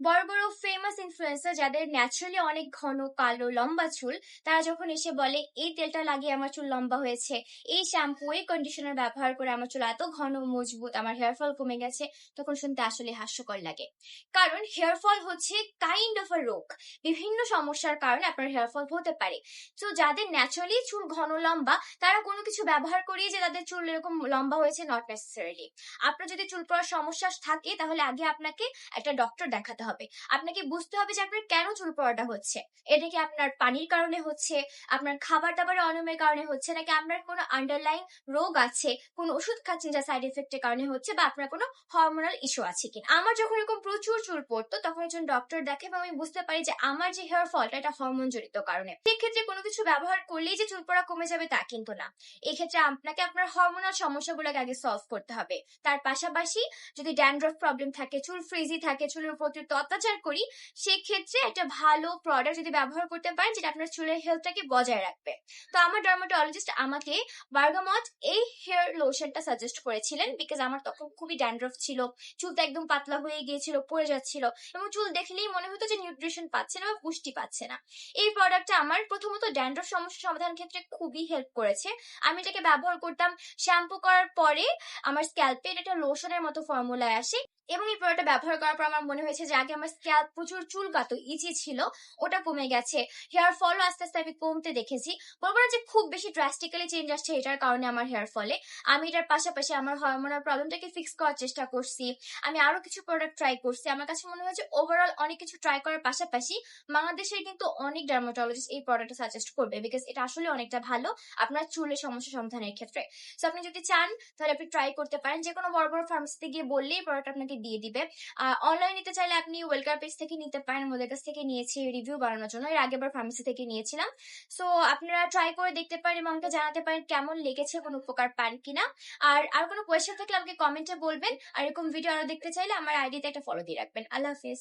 বড় বড় famous influencer যাদের ন্যাচারালি অনেক ঘন, কালো, লম্বা চুল, তারা যখন এসে বলে, এই তেলটা লাগিয়ে আমার চুল লম্বা হয়েছে, এই শ্যাম্পু এই কন্ডিশনার ব্যবহার করে আমার চুল এত ঘন, মজবুত, আমার হেয়ার ফল কমে গেছে, তখন শুনতে আসলে হাস্যকর লাগে। কারণ হেয়ার ফল হচ্ছে কাইন্ড অফ আ রোগ। বিভিন্ন সমস্যার কারণে আপনার হেয়ার ফল হতে পারে। তো যাদের ন্যাচারালি চুল ঘন, লম্বা, তারা কোনো কিছু ব্যবহার করিয়ে যে তাদের চুল এরকম লম্বা হয়েছে নট নেসেসারিলি আপনার যদি চুল পড়ার সমস্যা থাকে, তাহলে আগে আপনাকে একটা ডক্টর দেখাতে হবে আপনাকে বুঝতে হবে যে আপনার কেন চুল পড়াটা হচ্ছে। এটা কি আপনার পানির কারণে হচ্ছে? আপনার খাবার দাবারের অনিয়মের কারণে হচ্ছে? নাকি আপনার কোনো আন্ডারলাইন রোগ আছে? কোনো ওষুধ খাচ্ছেন যা সাইড এফেক্টের কারণে হচ্ছে? বা আপনার কোনো হরমোনাল ইস্যু আছে কি আমার যখন এরকম প্রচুর চুল পড়তো, তখন একজন ডক্টর দেখে এবং আমি বুঝতে পারি যে আমার যে হেয়ার ফলটা এটা হরমোন জড়িত কারণে। সেক্ষেত্রে কোনো কিছু ব্যবহার করলেই যে চুল পড়া কমে যাবে তা কিন্তু না। এক্ষেত্রে আপনাকে আপনার হরমোনাল সমস্যাগুলোকে আগে সলভ করতে হবে। তার পাশাপাশি যদি ড্যান্ড্রফ প্রবলেম থাকে, চুল ফ্রিজি থাকে, চুলের উপর অত্যাচার করি, সেক্ষেত্রে একটা ভালো প্রোডাক্ট যদি ব্যবহার করতে পারেন, যেটা আপনার চুলের হেলথটাকে বজায় রাখবে। তো আমার ডার্মাটোলজিস্ট আমাকে বার্গামট এই হেয়ার লোশনটা সাজেস্ট করেছিলেন বিকজ আমার তখন খুবই ড্যান্ড্রফ ছিল চুলটা একদম পাতলা হয়ে গিয়েছিল, পড়ে যাচ্ছিল এবং চুল দেখলেই মনে হতো যে নিউট্রিশন পাচ্ছে না বা পুষ্টি পাচ্ছে না। এই প্রোডাক্টটা আমার প্রথমত ড্যান্ড্রফ সমস্যা সমাধান ক্ষেত্রে খুবই হেল্প করেছে। আমি এটাকে ব্যবহার করতাম শ্যাম্পু করার পরে আমার স্ক্যাল্পে এটা লোশনের মতো ফর্মুলায় আসে এবং এই প্রোডাক্টটা ব্যবহার করার পর আমার মনে হয়েছে যে আগে আমার স্ক্যাল্প, প্রচুর চুলকাতো ইচি ছিল, ওটা কমে গেছে। হেয়ার ফলও আস্তে আস্তে আমি কমতে দেখেছি। বলব না যে খুব বেশি ড্রাস্টিক্যালি চেঞ্জ আসছে এটার কারণে আমার হেয়ার ফলে আমি এটার পাশাপাশি আমার হরমোনাল প্রবলেমটাকে ফিক্স করার চেষ্টা করছি। আমি আরও কিছু প্রোডাক্ট ট্রাই করছি। আমার কাছে মনে হয়েছে ওভারঅল অনেক কিছু ট্রাই করার পাশাপাশি বাংলাদেশের কিন্তু অনেক ডার্মাটোলজিস্ট এই প্রোডাক্টটা সাজেস্ট করবে বিকজ এটা আসলে অনেকটা ভালো আপনার চুলের সমস্যা সমাধানের ক্ষেত্রে। সো আপনি যদি চান, তাহলে আপনি ট্রাই করতে পারেন। যে কোনো বড় বড় ফার্মেসিতে গিয়ে বললেই প্রোডাক্ট আপনাকে দিয়ে দিবে। আর অনলাইন নিতে চাইলে আপনি ওয়েলকার পেজ থেকে নিতে পারেন, ওদের কাছ থেকে নিয়েছি রিভিউ বানানোর জন্য। এর আগেবার ফার্মেসি থেকে নিয়েছিলাম। সো আপনারা ট্রাই করে দেখতে পারেন এবং আমাকে জানাতে পারেন কেমন লেগেছে, কোনো উপকার পান কিনা। আর আর কোনো কোয়েশ্চেন থাকলে আমাকে কমেন্টে বলবেন। আর এরকম ভিডিও আরও দেখতে চাইলে আমার আইডিতে একটা ফলো দিয়ে রাখবেন। আল্লাহ হাফিজ।